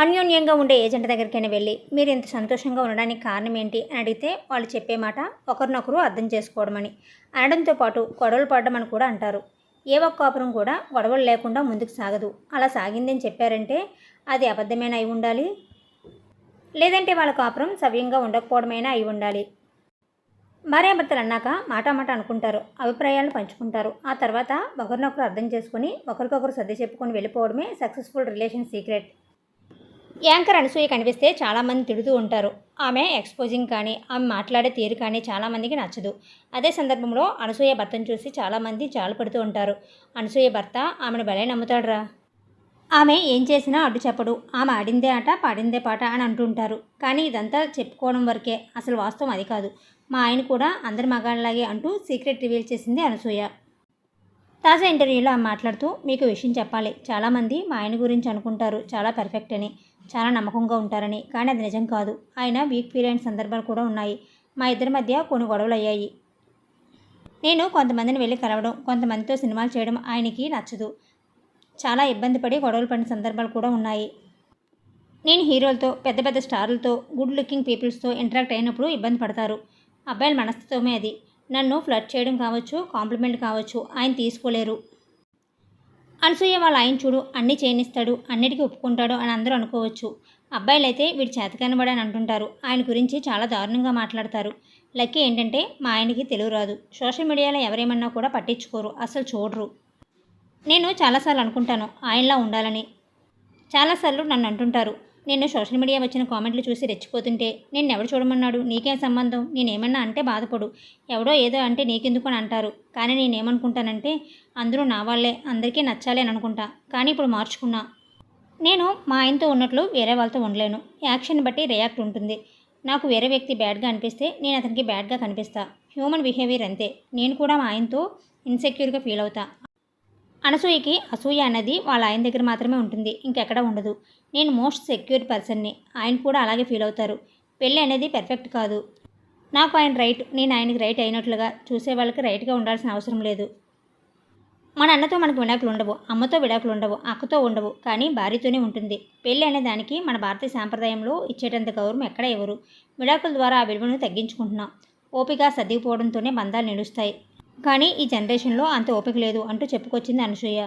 అన్యోన్యంగా ఉండే ఏజెంట్ దగ్గరికైనా వెళ్ళి మీరు ఇంత సంతోషంగా ఉండడానికి కారణం ఏంటి? అని అడిగితే వాళ్ళు చెప్పే మాట ఒకరినొకరు అర్థం చేసుకోవడమని. అనడంతో పాటు గొడవలు పడడం అని కూడా అంటారు. ఏ ఒక్క కాపురం కూడా గొడవలు లేకుండా ముందుకు సాగదు. అలా సాగిందని చెప్పారంటే అది అబద్ధమైన అయి ఉండాలి? లేదంటే వాళ్ళ కాపురం సవ్యంగా ఉండకపోవడమైనా అయి ఉండాలి? భార్యాభర్తలు అన్నాక మాటామాట అనుకుంటారు. అభిప్రాయాలను పంచుకుంటారు. ఆ తర్వాత ఒకరినొకరు అర్థం చేసుకుని ఒకరికొకరు సర్ది చెప్పుకొని వెళ్ళిపోవడమే successful relation secret. Anchor Anasuya కనిపిస్తే చాలామంది తిడుతూ ఉంటారు. ఆమె ఎక్స్పోజింగ్ కానీ ఆమె మాట్లాడే తీరు కానీ చాలామందికి నచ్చదు. అదే సందర్భంలో అనసూయ భర్తను చూసి చాలామంది జాలు పడుతూ ఉంటారు. అనసూయ భర్త ఆమెను భలే నమ్ముతాడురా. ఆమె ఏం చేసినా అడ్డు చెప్పడు. ఆమె ఆడిందే ఆట పాడిందే పాట అని అంటుంటారు కానీ ఇదంతా చెప్పుకోవడం వరకే. అసలు వాస్తవం అది కాదు. మా ఆయన కూడా అందరి మగాళ్ళలాగే అంటూ సీక్రెట్ రివీల్ చేసింది అనసూయ. తాజా ఇంటర్వ్యూలో ఆమె మాట్లాడుతూ మీకు విషయం చెప్పాలి. చాలామంది మా ఆయన గురించి అనుకుంటారు. చాలా పర్ఫెక్ట్ అని. చాలా నమ్మకంగా ఉంటారని. కానీ అది నిజం కాదు. ఆయన వీక్ ఫీల్ అయిన సందర్భాలు కూడా ఉన్నాయి. మా ఇద్దరి మధ్య కొన్ని గొడవలు అయ్యాయి. నేను కొంతమందిని వెళ్ళి కలవడం కొంతమందితో సినిమాలు చేయడం ఆయనకి నచ్చదు. చాలా ఇబ్బంది పడి గొడవలు పడిన సందర్భాలు కూడా ఉన్నాయి. నేను హీరోలతో పెద్ద పెద్ద స్టార్లతో గుడ్ లుకింగ్ పీపుల్స్తో ఇంటరాక్ట్ అయినప్పుడు ఇబ్బంది పడతారు. అబ్బాయిల మనస్తత్వమే అది. నన్ను ఫ్లడ్ చేయడం కావచ్చు కాంప్లిమెంట్ కావచ్చు ఆయన తీసుకోలేరు. అనసూయ వాళ్ళ ఆయన చూడు అన్నీ చేయనిస్తాడు అన్నిటికీ ఒప్పుకుంటాడు అని అందరూ అనుకోవచ్చు. అబ్బాయిలైతే వీడు చేతకనబడి అని అంటుంటారు. ఆయన గురించి చాలా దారుణంగా మాట్లాడతారు. లక్కీ ఏంటంటే మా ఆయనకి తెలుగు రాదు. సోషల్ మీడియాలో ఎవరేమన్నా కూడా పట్టించుకోరు అసలు చూడరు. నేను చాలాసార్లు అనుకుంటాను ఆయనలా ఉండాలని. చాలాసార్లు నన్ను అంటుంటారు నేను సోషల్ మీడియా వచ్చిన కామెంట్లు చూసి రెచ్చిపోతుంటే నేను ఎవడు చూడమన్నాడు? నీకేం సంబంధం? నేనేమన్నా అంటే బాధపడు. ఎవడో ఏదో అంటే నీకెందుకు అని అంటారు. కానీ నేనేమనుకుంటానంటే అందరూ నా వాళ్ళే. అందరికీ నచ్చాలి అని అనుకుంటా. కానీ ఇప్పుడు మార్చుకున్నా. నేను మా ఆయనతో ఉన్నట్లు వేరే వాళ్ళతో ఉండలేను. యాక్షన్ బట్టి రియాక్ట్ ఉంటుంది. నాకు వేరే వ్యక్తి బ్యాడ్గా అనిపిస్తే నేను అతనికి బ్యాడ్గా కనిపిస్తా. హ్యూమన్ బిహేవియర్ అంతే. నేను కూడా మా ఆయనతో ఇన్సెక్యూర్గా ఫీల్ అవుతా. అనసూయకి అసూయ అన్నది వాళ్ళ ఆయన దగ్గర మాత్రమే ఉంటుంది ఇంకెక్కడ ఉండదు. నేను మోస్ట్ సెక్యూర్ పర్సన్ని ఆయన కూడా అలాగే ఫీల్ అవుతారు. పెళ్ళి అనేది పెర్ఫెక్ట్ కాదు. నాకు ఆయన రైట్ నేను ఆయనకి రైట్ అయినట్లుగా చూసే వాళ్ళకి రైట్గా ఉండాల్సిన అవసరం లేదు. మన అన్నతో మనకు విడాకులు ఉండవు అమ్మతో విడాకులు ఉండవు అక్కతో ఉండవు కానీ భార్యతోనే ఉంటుంది. పెళ్ళి అనే దానికి మన భారతీయ సాంప్రదాయంలో ఇచ్చేటంత గౌరవం ఎక్కడ ఇవ్వరు. విడాకుల ద్వారా ఆ విలువను తగ్గించుకుంటున్నాం. ఓపిక సర్దిగిపోవడంతోనే బంధాలు నిలుస్తాయి. కానీ ఈ జనరేషన్లో అంత ఓపిక లేదు అంటూ చెప్పుకొచ్చింది అనసూయ.